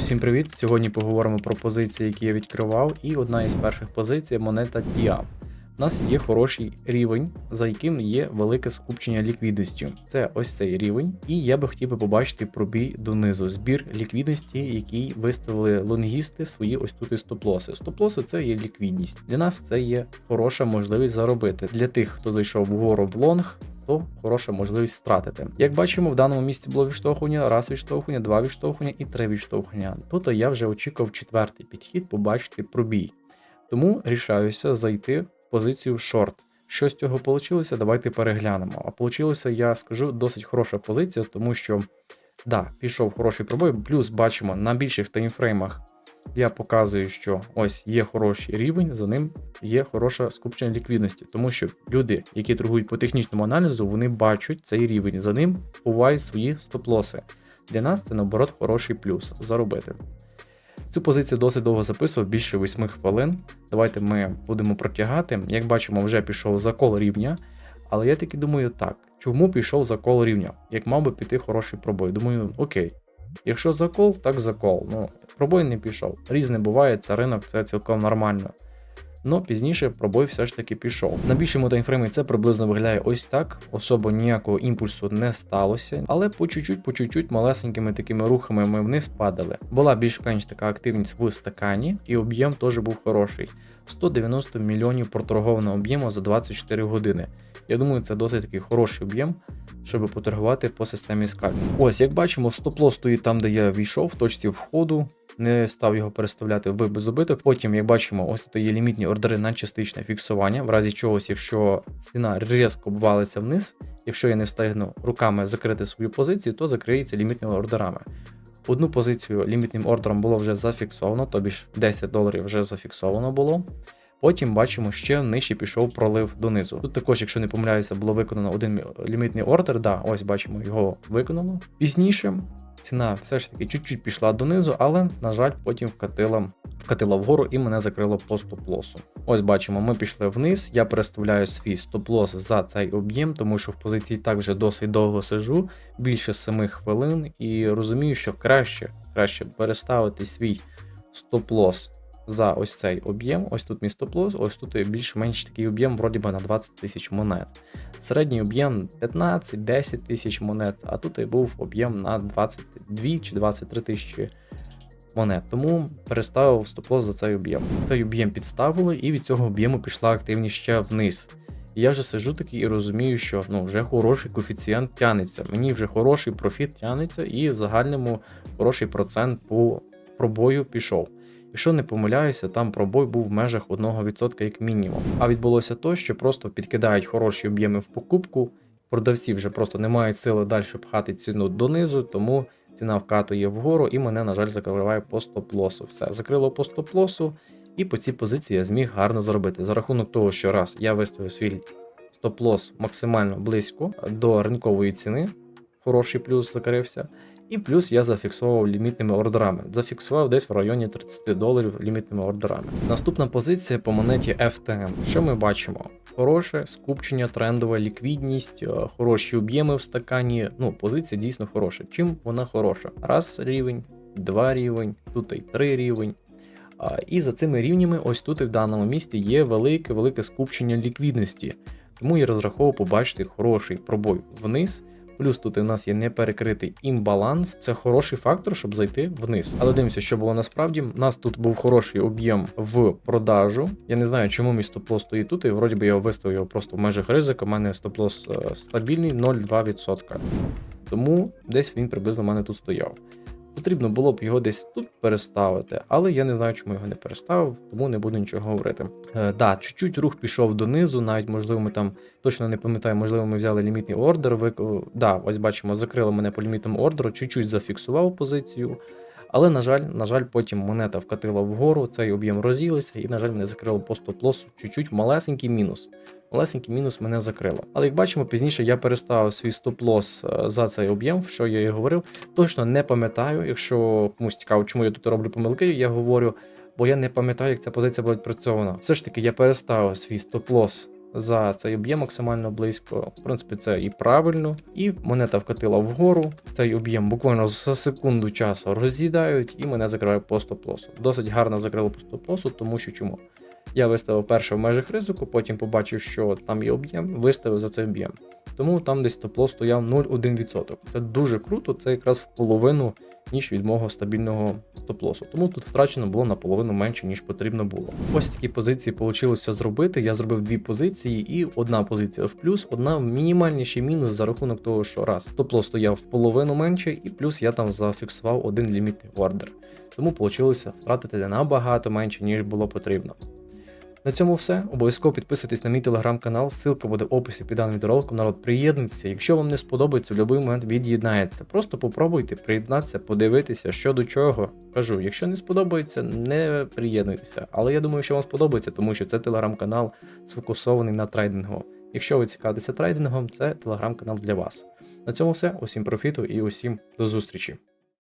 Усім привіт! Сьогодні поговоримо про позиції, які я відкривав, і одна із перших позицій монета TIA. У нас є хороший рівень, за яким є велике скупчення ліквідності. Це ось цей рівень, і я би хотів би побачити пробій донизу, збір ліквідності, який виставили лонгісти свої ось тут і стоп-лоси. Стоп-лоси це є ліквідність. Для нас це є хороша можливість заробити. Для тих, хто зайшов вгору в лонг, то хороша можливість втратити. Як бачимо, в даному місці було відштовхування, раз відштовхування, два відштовхування і три відштовхування. Тут я вже очікував четвертий підхід побачити пробій. Тому рішаюся зайти в позицію в шорт. Що з цього вийшло, давайте переглянемо. А вийшло, я скажу, досить хороша позиція, тому що да, пішов хороший пробой, плюс бачимо на більших таймфреймах я показую, що ось є хороший рівень, за ним є хороше скупчення ліквідності, тому що люди, які торгують по технічному аналізу, вони бачать цей рівень, за ним бувають свої стоп-лоси. Для нас це наоборот хороший плюс заробити. Цю позицію досить довго записував, більше 8 хвилин. Давайте ми будемо протягати. Як бачимо, вже пішов закол рівня. Але я таки думаю, так, чому пішов закол рівня? Як мав би піти хороший пробой? Думаю, окей. Якщо закол, так закол. Ну, пробой не пішов. Різне буває, це ринок, це цілком нормально. Но пізніше пробой все ж таки пішов. На більшому таймфреймі це приблизно виглядає ось так. Особо ніякого імпульсу не сталося, але по чуть-чуть, по чуть-чуть малесенькими такими рухами ми вниз падали. Була більш-менш така активність в стакані, і об'єм теж був хороший. 190 мільйонів проторгованого об'єму за 24 години. Я думаю, це досить такий хороший об'єм, щоб поторгувати по системі скальпінг. Ось, як бачимо, стоп-лос стоїть там, де я війшов, в точці входу. Не став його переставляти в безубиток. Потім, як бачимо, ось тут є лімітні ордери на частичне фіксування, в разі чогось, якщо ціна різко обвалиться вниз, якщо я не встигну руками закрити свою позицію, то закриється лімітними ордерами. Одну позицію лімітним ордером було вже зафіксовано, тобі ж 10 доларів вже зафіксовано було. Потім бачимо, ще нижче пішов пролив донизу. Тут також, якщо не помиляюся, було виконано один лімітний ордер. Да, ось бачимо, його виконано. Пізніше ціна все ж таки чуть-чуть пішла донизу, але, на жаль, потім вкатила вкатила вгору і мене закрило по стоп-лосу. Ось бачимо, ми пішли вниз. Я переставляю свій стоп-лос за цей об'єм, тому що в позиції так вже досить довго сижу, більше 7 хвилин, і розумію, що краще, краще переставити свій стоп-лос за ось цей об'єм. Ось тут мій стоп-лос, ось тут більш-менш такий об'єм, вроді би на 20 тисяч монет. Середній об'єм 15-10 тисяч монет, а тут і був об'єм на 22 чи 23 тисячі монет. Тому переставив стоп-лос за цей об'єм. Цей об'єм підставили, і від цього об'єму пішла активність ще вниз. І я вже сижу такий і розумію, що ну, вже хороший коефіцієнт тянеться. Мені вже хороший профіт тянеться, і в загальному хороший процент по пробою пішов. Якщо не помиляюся, там пробой був в межах 1% як мінімум. А відбулося то, що просто підкидають хороші об'єми в покупку. Продавці вже просто не мають сили далі пхати ціну донизу, тому ціна вкатує вгору і мене, на жаль, закриває по стоп-лосу. Все, закрило по стоп-лосу, і по цій позиції я зміг гарно заробити. За рахунок того, що раз я виставив свій стоп-лос максимально близько до ринкової ціни, хороший плюс закрився. І плюс я зафіксував лімітними ордерами. Зафіксував десь в районі 30 доларів лімітними ордерами. Наступна позиція по монеті FTM. Що ми бачимо? Хороше скупчення, трендова ліквідність, е, хороші об'єми в стакані. Ну, позиція дійсно хороша. Чим вона хороша? Раз рівень, два рівень, тут і три рівень. І за цими рівнями, ось тут і в даному місці є велике-велике скупчення ліквідності. Тому я розраховував побачити хороший пробой вниз. Плюс тут у нас є неперекритий імбаланс, це хороший фактор, щоб зайти вниз. Але дивимося, що було насправді. У нас тут був хороший об'єм в продажу. Я не знаю, чому мій стоп-лос стоїть тут, і вроді би я виставив його просто в межах ризику. У мене стоп-лос е, стабільний 0,2%. Тому десь він приблизно в мене тут стояв. Потрібно було б його десь тут переставити, але я не знаю, чому його не переставив, тому не буду нічого говорити. Е, да, чуть-чуть рух пішов донизу, навіть можливо, ми там точно не пам'ятаю, можливо, ми взяли лімітний ордер. Ви, да, ось бачимо, закрили мене по лімітному ордеру, чуть-чуть зафіксував позицію. Але, на жаль, на жаль, потім монета вкатила вгору, цей об'єм роз'їлися, і, на жаль, мене закрило по стоп-лосу чуть-чуть малесенький мінус. Малесенький мінус мене закрило. Але як бачимо, пізніше я переставив свій стоп-лос е, за цей об'єм, що я і говорив. Точно не пам'ятаю, якщо комусь цікаво, чому я тут роблю помилки, я говорю, бо я не пам'ятаю, як ця позиція була відпрацьована. Все ж таки, я переставив свій стоп-лос за цей об'єм максимально близько. В принципі, це і правильно. І монета вкатила вгору. Цей об'єм буквально за секунду часу роз'їдають, і мене закриває по стоп-лосу. Досить гарно закрило по стоп-лосу, тому що чому? Я виставив перше в межах ризику, потім побачив, що там є об'єм, виставив за цей об'єм. Тому там десь стоп-лосс стояв 0,1%. Це дуже круто, це якраз в половину, ніж від мого стабільного стоп-лосу. Тому тут втрачено було наполовину менше, ніж потрібно було. Ось такі позиції вийшло зробити. Я зробив дві позиції, і одна позиція в плюс, одна в мінімальніший мінус за рахунок того, що раз стоп-лосс стояв в половину менше, і плюс я там зафіксував один лімітний ордер. Тому вийшло втратити набагато менше, ніж було потрібно. На цьому все. Обов'язково підписуйтесь на мій телеграм-канал, ссылка буде в описі під даним відеороликом. Народ, приєднуйтеся. Якщо вам не сподобається, в будь-який момент від'єднається. Просто попробуйте приєднатися, подивитися, що до чого. Кажу, якщо не сподобається, не приєднуйтеся. Але я думаю, що вам сподобається, тому що це телеграм-канал сфокусований на трейдингу. Якщо ви цікавитеся трейдингом, це телеграм-канал для вас. На цьому все. Усім профіту і усім до зустрічі.